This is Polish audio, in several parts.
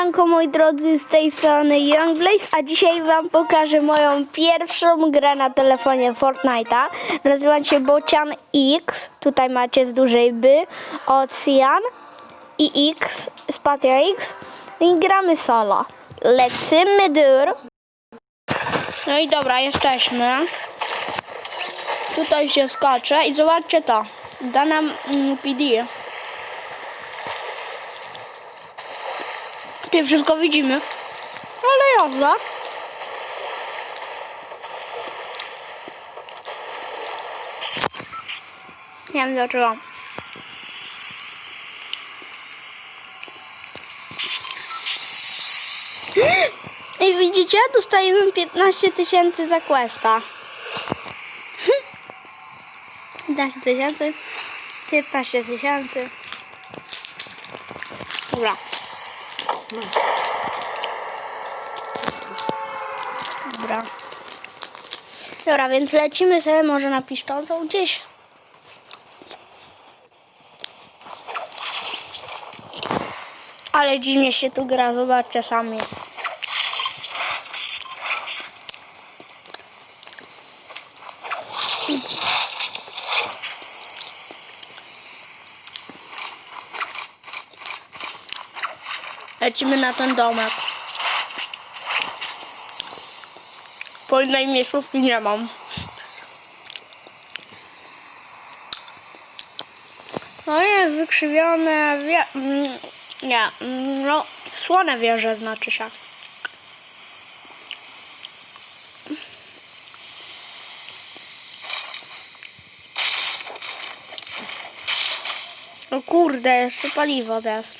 Siemanko moi drodzy, z tej strony Young Blaze, a dzisiaj wam pokażę moją pierwszą grę na telefonie Fortnite'a. Nazywa się Bocian X, tutaj macie z dużej by, Ocean i X, spacja X i gramy solo. Lecimy dur. No i dobra, jesteśmy. Tutaj się skacze i zobaczcie to. Da nam mm, PD. Ty wszystko widzimy. Ale jazda. Nie wiem dlaczego. I widzicie, dostajemy 15 tysięcy za questa. 15 tysięcy. 15 tysięcy. Dobra. Dobra. Dobra, więc lecimy sobie może na piszczącą gdzieś. Ale dziwnie się tu gra, zobaczcie sami. Lecimy na ten domek. Po innej miejscówki nie mam. No jest wykrzywione, mm, nie, mm, no słone wieże znaczy się. O kurde, jeszcze paliwo jest.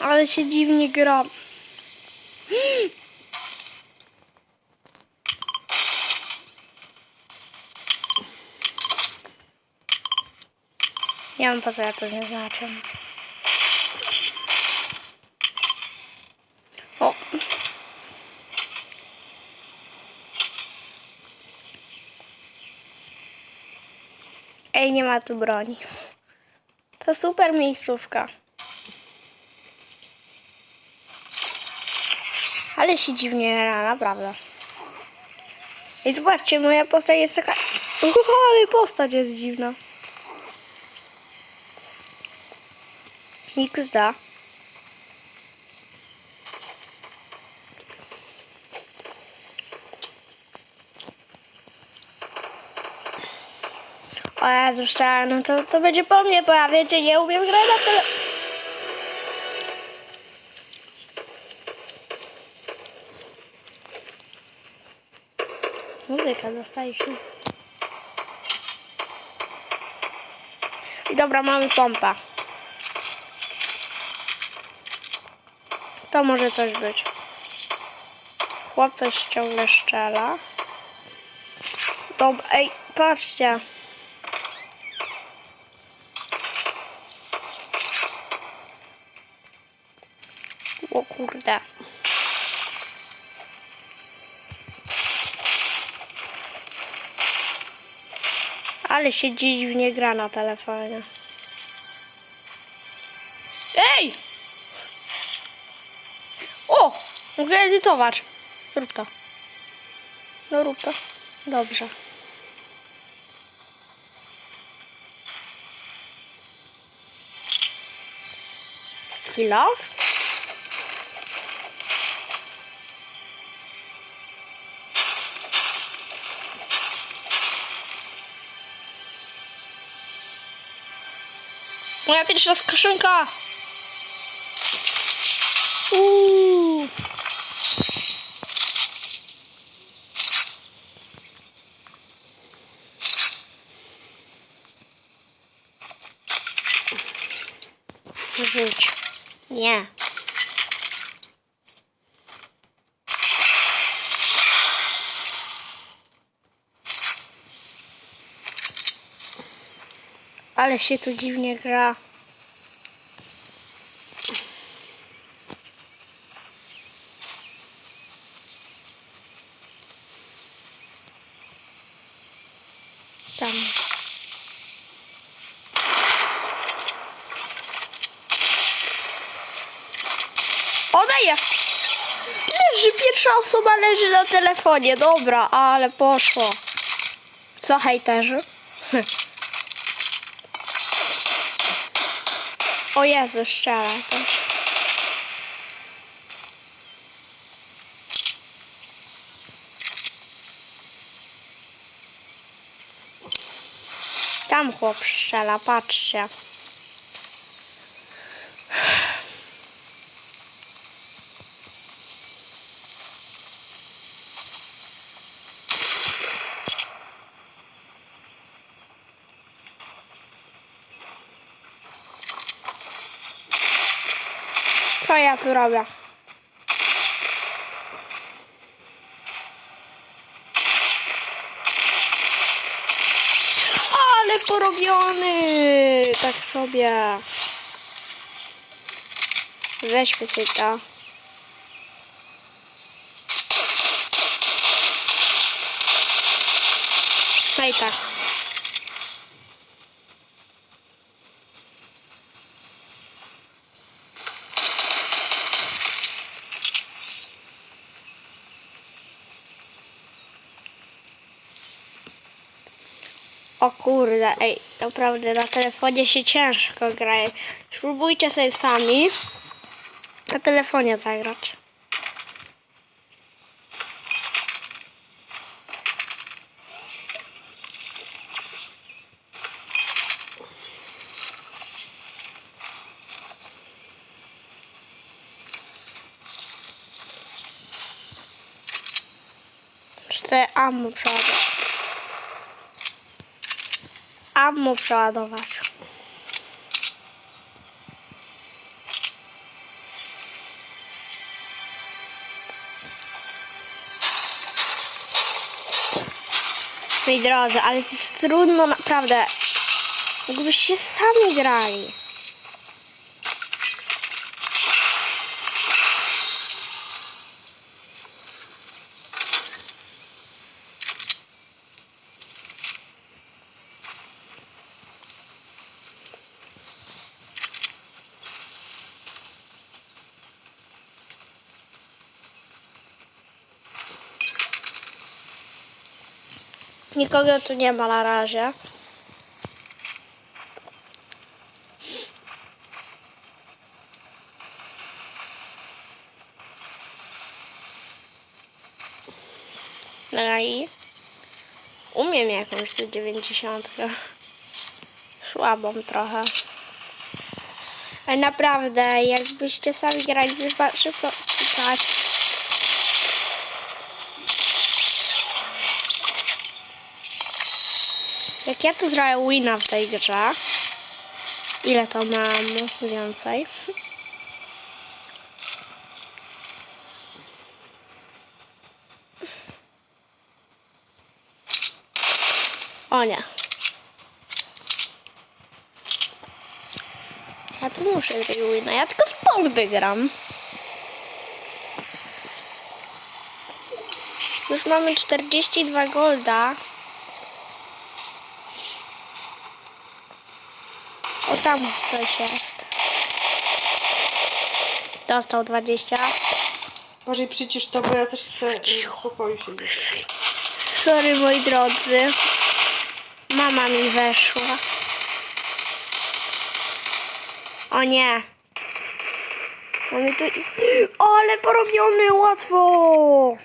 Ale się dziwnie gra. Nie wiem po co ja to zaznaczam. O. Ej, nie ma tu broni. To super miejscówka. Ale się dziwnie gra, naprawdę. I zobaczcie, moja postać jest taka... Uhu, ale postać jest dziwna. XD. O Jezu, szczerze, no to, to będzie po mnie, bo ja wiecie, nie umiem grać na tyle... Dostaje się. I dobra, mamy pompę. To może coś być. Chłop coś ciągle szczela. Dobra, ej, patrzcie. O kurde. Ale się dziwnie gra na telefonie. Ej! O! Mogę edytować. Rób to. No rób to. Dobrze. Love? Moja pierwsza. Rzuć. Nie. Ale się tu dziwnie gra. Tam. Oddaję! Leży, pierwsza osoba leży na telefonie. Dobra, ale poszło. Co hejterzy? O Jezu, też. Tam chłop strzela, patrzcie. Co ja tu robię? Ale porobiony! Tak sobie. Weźmy sobie to. No O kurde, ej, naprawdę na telefonie się ciężko gra. Spróbujcie sobie sami na telefonie zagrać. Chcę ammo przeładować. Ammo przeładować. Moi drodzy, ale to jest trudno naprawdę. Gdybyście sami grali. Nikogo tu nie ma na razie. No i umiem jakąś tu dziewięćdziesiątkę. Słabą trochę. Ale naprawdę, jakbyście sami grali, to szybko tak. Ja tu zrobię wina w tej grze, ile to mam więcej? O nie. Ja tu muszę zrobić wina, ja tylko spawn wygram. Już mamy 42 golda. Tam coś jest. Dostał 20. Może przycisz to, bo ja też chcę w spokoju siedzieć. Sorry moi drodzy. Mama mi weszła. O nie. Mamy tu... O, ale porobiony łatwo.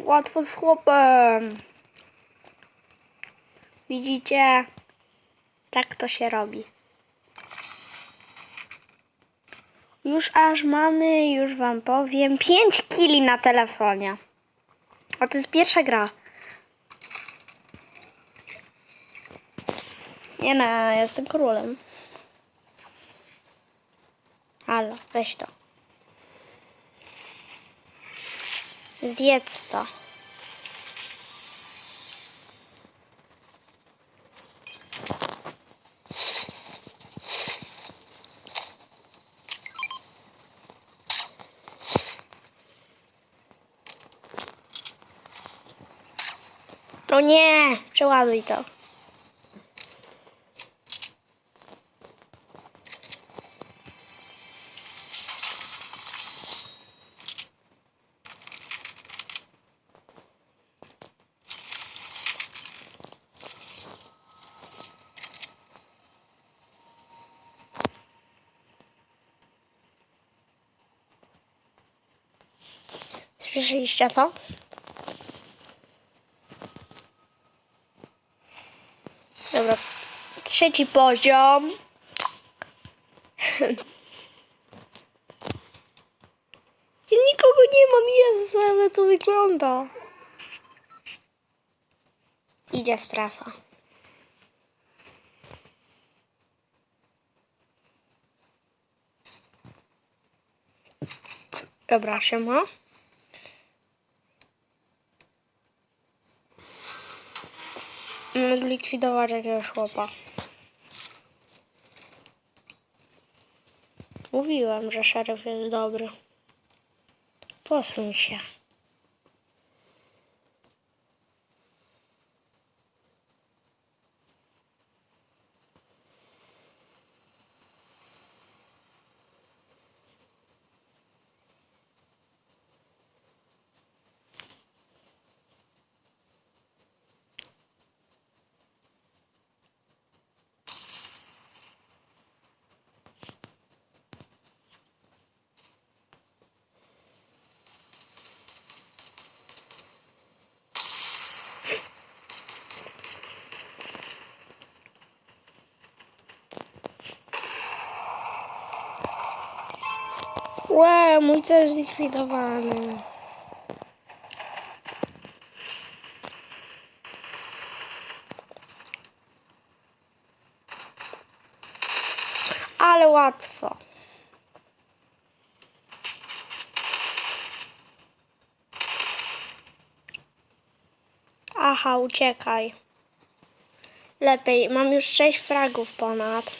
Łatwo z chłopem. Widzicie? Tak to się robi. Już aż mamy, już wam powiem, 5 kili na telefonie. A to jest pierwsza gra. Nie no, ja jestem królem. Halo, weź to. Zjedz to. Nie, przeładuj to. Słyszeliście to? Trzeci poziom. Ja nikogo nie mam, Jezus, ale to wygląda. Idzie strefa. Dobra, siema. Mogę likwidować jakiegoś chłopa. Mówiłem, że szeryf jest dobry. Posuń się. Mój też zlikwidowany. Ale łatwo. Aha, uciekaj. Lepiej, mam już 6 fragów ponad.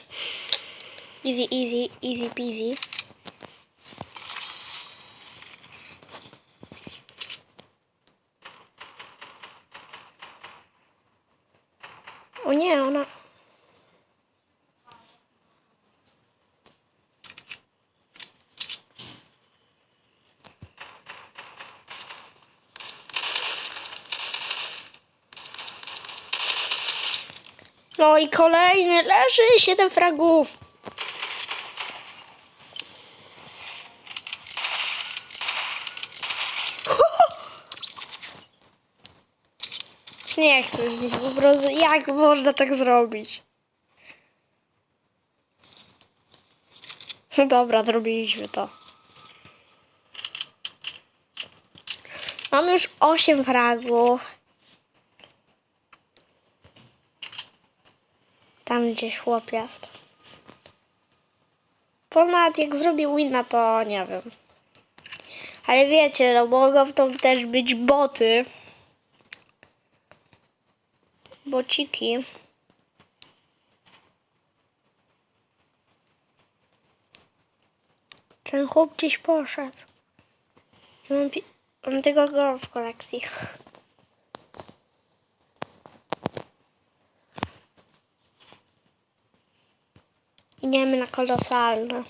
Easy, easy, easy peasy. O nie, ona... No i kolejny leży, 7 fragów. Nie chcę z nich po prostu. Jak można tak zrobić? Dobra, zrobiliśmy to. Mam już 8 fragów. Tam gdzieś chłop jest. Ponad jak zrobił wina, to nie wiem. Ale wiecie, no mogą to też być boty. Bociki. Ten chłop gdzieś poszedł. Mam tego go w kolekcji. Idziemy na kolosalne.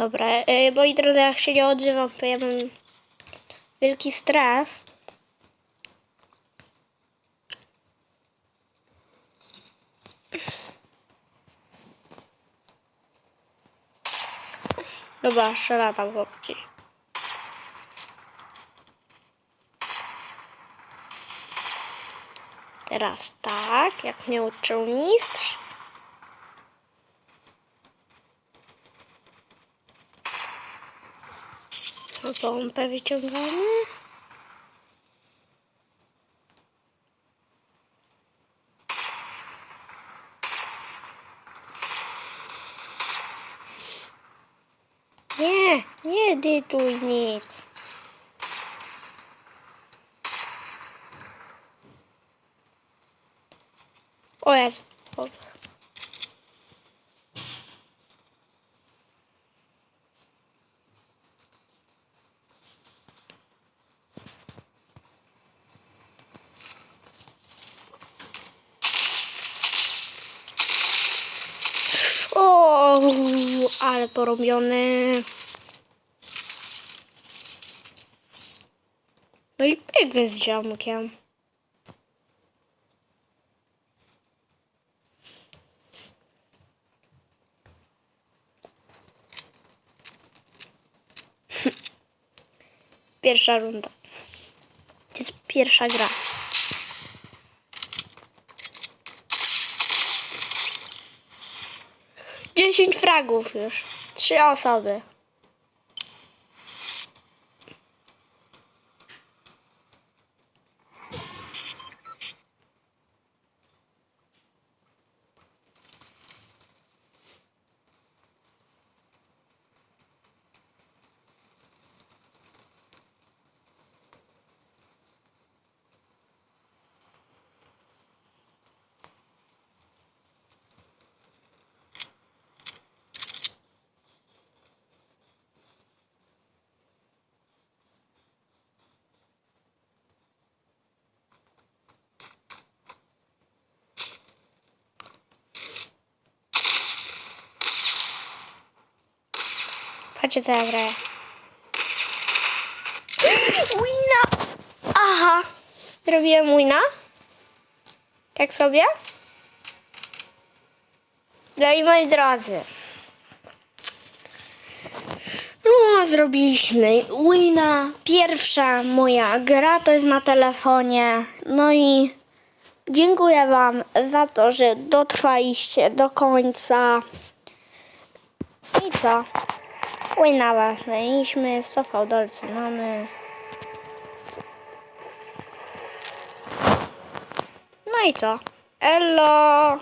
Dobra, e, moi drodzy, jak się nie odzywam, to ja mam wielki stres. Dobra, strzela tam chłopci. Teraz tak, jak mnie uczył mistrz. Pompę wyciągamy. Nie, nie dytuj nic. O Jezu. Ale porobiony. No i pyk z ziomkiem. Pierwsza runda. To jest pierwsza gra. Dziesięć fragów już. Trzy osoby. Patrzcie co ja graję. Wina! Aha! Zrobiłem wina? Tak sobie? No i moi drodzy. No, zrobiliśmy wina. Pierwsza moja gra to jest na telefonie. No i dziękuję Wam za to, że dotrwaliście do końca. I co? Wina ważniejśmy, sofał dolce mamy. No i co? Elo!